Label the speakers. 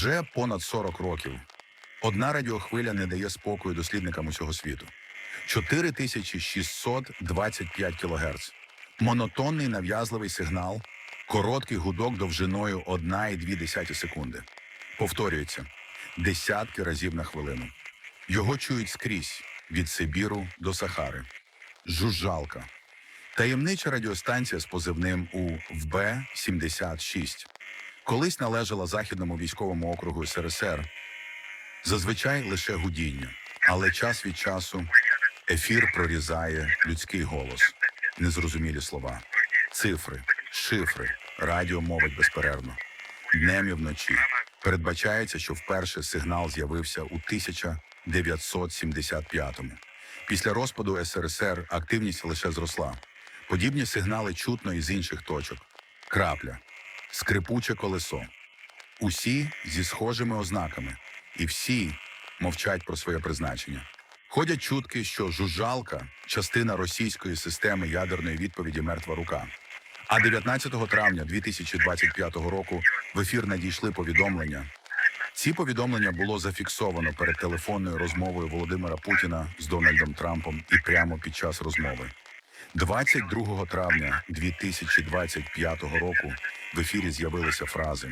Speaker 1: Вже понад 40 років одна радіохвиля не дає спокою дослідникам усього світу. 4625 кГц. Монотонний нав'язливий сигнал, короткий гудок довжиною 1,2 секунди. Повторюється десятки разів на хвилину. Його чують скрізь від Сибіру до Сахари. Жужжалка. Таємнича радіостанція з позивним УВБ-76. Колись належала Західному військовому округу СРСР. Зазвичай лише гудіння, але час від часу ефір прорізає людський голос, незрозумілі слова, цифри, шифри, радіо мовить безперервно. Днем і вночі передбачається, що вперше сигнал з'явився у 1975-му. Після розпаду СРСР активність лише зросла. Подібні сигнали чутно із інших точок: крапля, скрипуче колесо. Усі зі схожими ознаками, і всі мовчать про своє призначення. Ходять чутки, що жужжалка частина російської системи ядерної відповіді Мертва рука. А 19 травня 2025 року в ефір надійшли повідомлення. Ці повідомлення було зафіксовано перед телефонною розмовою Володимира Путіна з Дональдом Трампом і прямо під час розмови. 22 травня 2025 року в ефірі з'явилися фрази.